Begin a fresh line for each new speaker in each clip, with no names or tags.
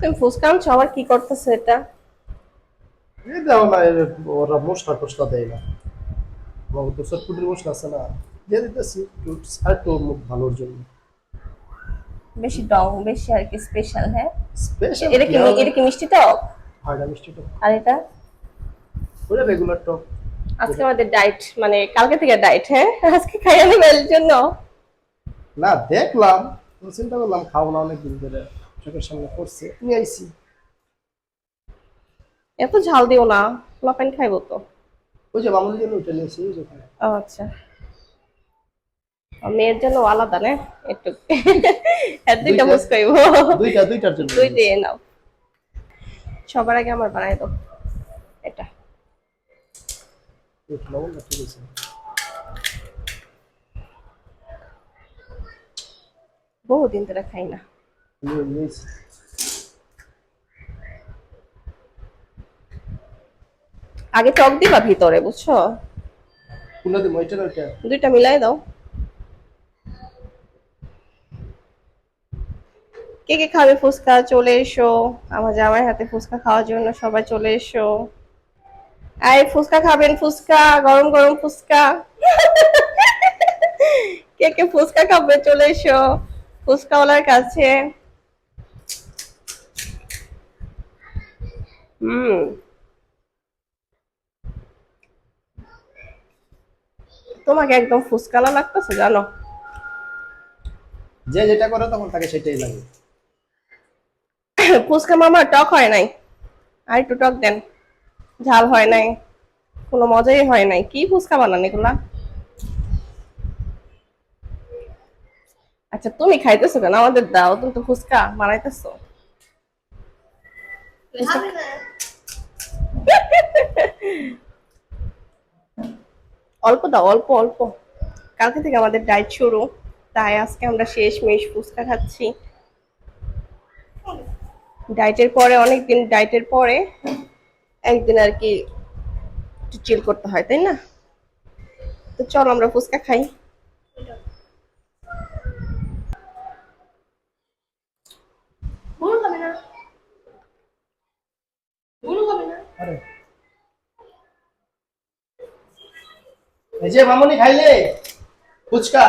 তুমি আবার কি করতেছো এটা?
এই দাও না ওরা মশলা টসলা দেয় না। বাবু তো চটপুটির মশলা আছে না। দিয়ে দিতেছি একটু মুখ ভালোর জন্য।
বেশি ডং বেশি আর কি স্পেশাল হ্যাঁ?
স্পেশাল
এটা কি এটা কি মিষ্টি টক?
হয় মিষ্টি টক।
আর এটা?
ওটা রেগুলার টক।
আজকে আমাদের ডাইট মানে কালকে থেকে ডাইট হ্যাঁ? আজকে নেবে এর জন্য।
না দেখলাম চিন্তা করলাম খাব না অনেক দিন ধরে। চোখের সামনে পড়ছে। নিয়ে আইছি।
এত ঝাল দিও না লপেন খাইবো তো।
ওই যে মামুনের জন্য ওইটা নিয়েছি ওই যে ওখানে।
আচ্ছা। মেয়ের জন্য আলাদা না একটু। দুইটা
দুইটা?
মুসকাইবো
দুইটা দুইটার জন্য
দুই দিয়ে নাও। সবার আগে আমার বানাই দাও। এটা। বহুদিন ধরে খাই না। আগে টক দিবা ভিতরে বুঝছ?
কোনটা দিম ওইটা না ওইটা?
দুইটা মিলাই দাও। কে কে খাবে ফুচকা? চলে এসো। আমার জামাই হাতে ফুচকা খাওয়ার জন্য সবাই চলে এসো। আই ফুচকা খাবেন ফুচকা গরম গরম ফুচকা। কে কে ফুচকা খাবে চলে এসো। ফুচকাওয়ালার কাছে। হুম তোমাকে একদম ফুচকালা লাগতেছে জানো?
যে যেটা করে তখন তাকে সেটাই লাগে।
ফুচকা মামা টক হয় নাই? আর একটু টক দেন। ঝাল হয় নাই কোনো মজাই হয় নাই। কি ফুচকা বানান এগুলা? আচ্ছা তুমি খাইতেছো কেন? আমাদের দাও তুমি তো ফুচকা বানাইতেছো। অল্প দাও, অল্প অল্প। কালকে থেকে আমাদের ডায়েট শুরু, তাই আজকে আমরা শেষ মেশ ফুচকা খাচ্ছি। ডায়েটের পরে, অনেকদিন ডায়েটের পরে একদিন আর কি চিল করতে হয়, তাই না? তো চলো আমরা ফুচকা খাই।
এই যে মামুনি খাইলে ফুচকা।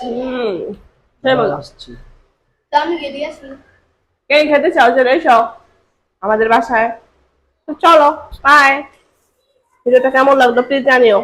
হুম সেই বলো।
আসছি।
আমি গিয়ে দিয়ে আসি।
কে খেতে চাও চলে এসো আমাদের বাসায়। তো চলো বাই ভিডিওটা কেমন লাগল প্লিজ জানিও।